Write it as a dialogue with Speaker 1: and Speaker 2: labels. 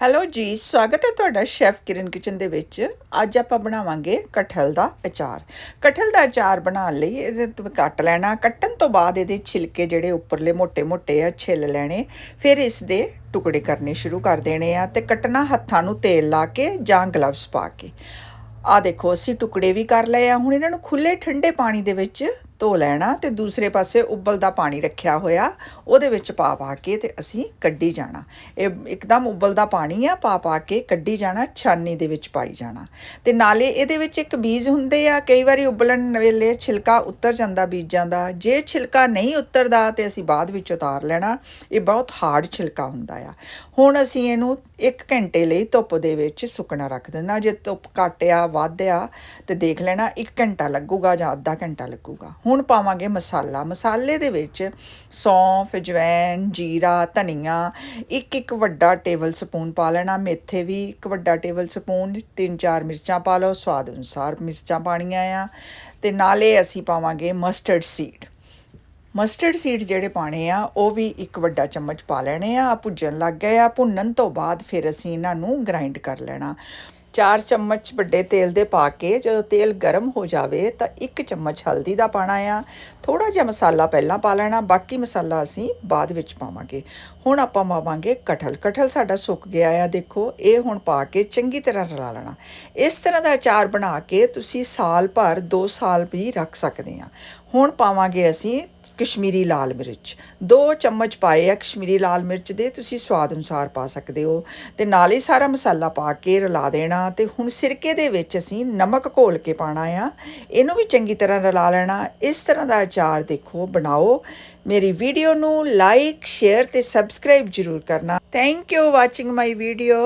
Speaker 1: Hello ਜੀ, ਸਵਾਗਤ ਹੈ ਤੁਹਾਡਾ ਸ਼ੈਫ ਕਿਰਨ ਕਿਚਨ ਦੇ ਵਿੱਚ। ਅੱਜ ਆਪਾਂ ਬਣਾਵਾਂਗੇ ਕਠਲ ਦਾ ਅਚਾਰ। ਕਠਲ ਦਾ ਅਚਾਰ ਬਣਾਉਣ ਲਈ ਇਹਦੇ ਤੁਸੀਂ ਕੱਟ ਲੈਣਾ, ਕੱਟਣ ਤੋਂ ਬਾਅਦ ਇਹਦੇ ਛਿਲਕੇ ਜਿਹੜੇ ਉੱਪਰਲੇ ਮੋٹੇ-ਮੋٹੇ ਆ, ਛਿੱਲ ਲੈਣੇ। ਫਿਰ ਇਸ ਦੇ ਟੁਕੜੇ ਕਰਨੇ ਸ਼ੁਰੂ ਕਰ ਦੇਣੇ ਆ ਤੇ ਕੱਟਣਾ ਹੱਥਾਂ ਨੂੰ ਤੇਲ ਲਾ ਕੇ ਜਾਂ ਗਲਵਸ ਪਾ ਕੇ। ਆ ਦੇਖੋ, ਅਸੀਂ ਟੁਕੜੇ ਵੀ ਕਰ ਲਏ ਆ। ਹੁਣ ਇਹਨਾਂ ਨੂੰ ਖੁੱਲੇ ਠੰਡੇ ਪਾਣੀ ਦੇ ਵਿੱਚ ਧੋ ਲੈਣਾ ਤੇ ਦੂਸਰੇ ਪਾਸੇ ਉਬਲਦਾ ਪਾਣੀ ਰੱਖਿਆ ਹੋਇਆ, ਉਹਦੇ ਵਿੱਚ ਪਾ ਪਾ ਕੇ ਤੇ ਅਸੀਂ ਕੱਢੀ ਜਾਣਾ। ਇਹ ਇੱਕਦਮ ਉਬਲਦਾ ਪਾਣੀ ਆ, ਪਾ ਪਾ ਕੇ ਕੱਢੀ ਜਾਣਾ ਛਾਨੀ ਦੇ ਵਿੱਚ ਪਾਈ ਜਾਣਾ। ਤੇ ਨਾਲੇ ਇਹਦੇ ਵਿੱਚ ਇੱਕ ਬੀਜ ਹੁੰਦੇ ਆ, ਕਈ ਵਾਰੀ ਉਬਲਣ ਵੇਲੇ ਛਿਲਕਾ ਉੱਤਰ ਜਾਂਦਾ ਬੀਜਾਂ ਦਾ। ਜੇ ਛਿਲਕਾ ਨਹੀਂ ਉੱਤਰਦਾ ਤੇ ਅਸੀਂ ਬਾਅਦ ਵਿੱਚ ਉਤਾਰ ਲੈਣਾ। ਇਹ ਬਹੁਤ ਹਾਰਡ ਛਿਲਕਾ ਹੁੰਦਾ ਆ। ਹੁਣ ਅਸੀਂ ਇਹਨੂੰ 1 ਘੰਟੇ ਲਈ ਧੁੱਪ ਦੇ ਵਿੱਚ ਸੁੱਕਣਾ ਰੱਖ ਦੇਣਾ ਜੇ ਧੁੱਪ ਘੱਟ ਆ, ਵੱਧ ਆ, ਤੇ ਦੇਖ ਲੈਣਾ 1 ਘੰਟਾ ਲੱਗੂਗਾ ਜਾਂ ਅੱਧਾ ਘੰਟਾ ਲੱਗੂਗਾ। ਹੁਣ ਪਾਵਾਂਗੇ ਮਸਾਲਾ। ਮਸਾਲੇ ਦੇ ਵਿੱਚ ਸੌਂਫ ਜਵੈਨ ਜੀਰਾ, ਧਨੀਆ, ਇੱਕ ਇੱਕ ਵੱਡਾ ਟੇਬਲ ਸਪੂਨ ਪਾ ਲੈਣਾ। ਮੇਥੇ ਵੀ ਇੱਕ ਵੱਡਾ ਟੇਬਲ ਸਪੂਨ, ਤਿੰਨ ਚਾਰ ਮਿਰਚਾਂ ਪਾ ਲਓ। ਸਵਾਦ ਅਨੁਸਾਰ ਮਿਰਚਾਂ ਪਾਣੀਆਂ ਆ। ਤੇ ਨਾਲੇ ਅਸੀਂ ਪਾਵਾਂਗੇ ਮਸਟਰਡ ਸੀਡ ਮਸਟਰਡ ਸੀਡ ਜਿਹੜੇ ਪਾਣੇ ਆ, ਉਹ ਵੀ ਇੱਕ ਵੱਡਾ ਚਮਚ ਪਾ ਲੈਣੇ ਆ। ਭੁੱਜਣ ਲੱਗ ਗਏ ਆ। ਭੁੰਨਣ ਤੋਂ ਬਾਅਦ ਫਿਰ ਅਸੀਂ ਇਹਨਾਂ ਨੂੰ ਗ੍ਰਾਈਂਡ ਕਰ ਲੈਣਾ। ਚਾਰ ਚਮਚ ਵੱਡੇ ਤੇਲ ਦੇ ਪਾ ਕੇ ਜਦੋਂ ਤੇਲ ਗਰਮ ਹੋ ਜਾਵੇ ਤਾਂ ਇੱਕ ਚਮਚ ਹਲਦੀ ਦਾ ਪਾਣਾ ਆ। ਥੋੜਾ ਜਿਹਾ ਮਸਾਲਾ ਪਹਿਲਾਂ ਪਾ ਲੈਣਾ, ਬਾਕੀ ਮਸਾਲਾ ਅਸੀਂ ਬਾਅਦ ਵਿੱਚ ਪਾਵਾਂਗੇ। ਹੁਣ ਆਪਾਂ ਪਾਵਾਂਗੇ ਕਠਲ। ਕਠਲ ਸਾਡਾ ਸੁੱਕ ਗਿਆ ਆ, ਦੇਖੋ, ਇਹ ਹੁਣ ਪਾ ਕੇ ਚੰਗੀ ਤਰ੍ਹਾਂ ਰਲਾ ਲੈਣਾ। ਇਸ ਤਰ੍ਹਾਂ ਦਾ ਅਚਾਰ ਬਣਾ ਕੇ ਤੁਸੀਂ ਸਾਲ ਭਰ 2 ਸਾਲ ਵੀ ਰੱਖ ਸਕਦੇ ਆ। ਹੁਣ ਪਾਵਾਂਗੇ ਅਸੀਂ ਕਸ਼ਮੀਰੀ ਲਾਲ ਮਿਰਚ। ਦੋ ਚਮਚ ਪਾਏ ਆ ਕਸ਼ਮੀਰੀ ਲਾਲ ਮਿਰਚ ਦੇ, ਤੁਸੀਂ ਸਵਾਦ ਅਨੁਸਾਰ ਪਾ ਸਕਦੇ ਹੋ। ਤੇ ਨਾਲ ਹੀ ਸਾਰਾ ਮਸਾਲਾ ਪਾ ਕੇ ਰਲਾ ਦੇਣਾ। ਤੇ ਹੁਣ ਸਿਰਕੇ ਦੇ ਵਿੱਚ ਅਸੀਂ ਨਮਕ ਘੋਲ ਕੇ ਪਾਣਾ ਆ। ਇਹਨੂੰ ਵੀ ਚੰਗੀ ਤਰ੍ਹਾਂ ਰਲਾ ਲੈਣਾ। ਇਸ ਤਰ੍ਹਾਂ ਦਾ ਅਚਾਰ ਦੇਖੋ, ਬਣਾਓ। ਮੇਰੀ ਵੀਡੀਓ ਨੂੰ ਲਾਈਕ ਸ਼ੇਅਰ ਤੇ ਸਬਸਕ੍ਰਾਈਬ ਜ਼ਰੂਰ ਕਰਨਾ। Thank you watching my video